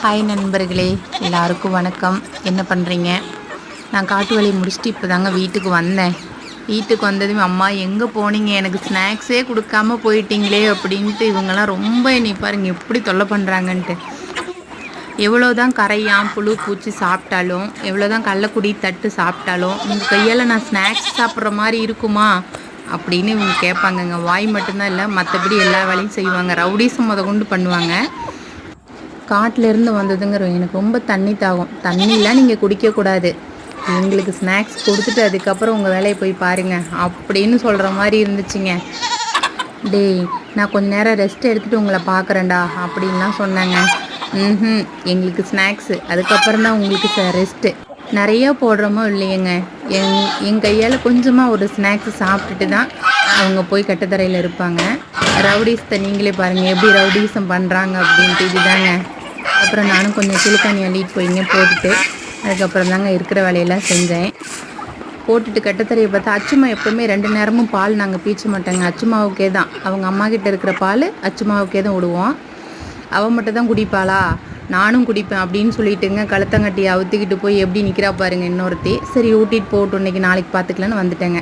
Hi நண்பர்களே. எல்லாருக்கும் வணக்கம். என்ன பண்ணுறீங்க நான் காட்டு வேலையை முடிச்சுட்டு இப்போ தாங்க வீட்டுக்கு வந்தேன். வீட்டுக்கு வந்ததும் அம்மா எங்கே போனீங்க? எனக்கு ஸ்நாக்ஸே கொடுக்காம போயிட்டீங்களே அப்படின்ட்டு இவங்கெல்லாம் ரொம்ப என்னை பாருங்க எப்படி தொல்லை பண்ணுறாங்கன்ட்டு எவ்வளோ தான் கரையான் புழு பூச்சி சாப்பிட்டாலும் எவ்வளோ தான் கள்ளக்குடி தட்டு சாப்பிட்டாலும் உங்கள் கையால் நான் ஸ்நாக்ஸ் சாப்பிட்ற மாதிரி இருக்குமா? அப்படின்னு இவங்க கேட்பாங்கங்க. வாய் மட்டும்தான் இல்லை மற்றபடி எல்லா வேலையும் செய்வாங்க. ரவுடிசம் முத கொண்டு பண்ணுவாங்க. காட்டிலேருந்து வந்ததுங்கிற எனக்கு ரொம்ப தண்ணி தாகும். தண்ணிலாம் நீங்கள் குடிக்கக்கூடாது. எங்களுக்கு ஸ்நாக்ஸ் கொடுத்துட்டு அதுக்கப்புறம் உங்கள் வேலையை போய் பாருங்கள் அப்படின்னு சொல்கிற மாதிரி இருந்துச்சுங்க. டேய் நான் கொஞ்ச நேரம் ரெஸ்ட் எடுத்துகிட்டு உங்களை பார்க்குறேன்டா அப்படின்லாம் சொன்னாங்க. ம் எங்களுக்கு ஸ்நாக்ஸு அதுக்கப்புறம் தான் உங்களுக்கு ரெஸ்ட்டு நிறையா போடுறோமோ இல்லையேங்க. எங் என் கையால் கொஞ்சமாக ஒரு ஸ்நாக்ஸ் சாப்பிட்டுட்டு தான் அவங்க போய் கட்டத்தரையில் இருப்பாங்க. ரவுடிஸத்தை நீங்களே பாருங்கள் எப்படி ரவுடிசம் பண்ணுறாங்க அப்படின்ட்டு இதுதாங்க. அப்புறம் நானும் கொஞ்சம் சிலுக்காணி அள்ளிட்டு போயிங்க போட்டுட்டு அதுக்கப்புறம் தாங்க இருக்கிற வேலையெல்லாம் செஞ்சேன். போட்டுட்டு கட்டத்தரையை பார்த்தா அச்சுமா எப்போவுமே ரெண்டு நேரமும் பால் நாங்கள் பீச்ச மாட்டோங்க. அச்சுமாவுக்கே தான். அவங்க அம்மா கிட்ட இருக்கிற பால் அச்சுமாவுக்கே தான் விடுவோம். அவள் மட்டும் தான் குடிப்பாளா? நானும் குடிப்பேன் அப்படின்னு சொல்லிட்டுங்க கழுத்தங்கட்டி அவுத்துக்கிட்டு போய் எப்படி நிற்கிறா பாருங்க இன்னொருத்தி. சரி ஊட்டிட்டு போட்டு இன்னைக்கு நாளைக்கு பார்த்துக்கலான்னு வந்துட்டேங்க.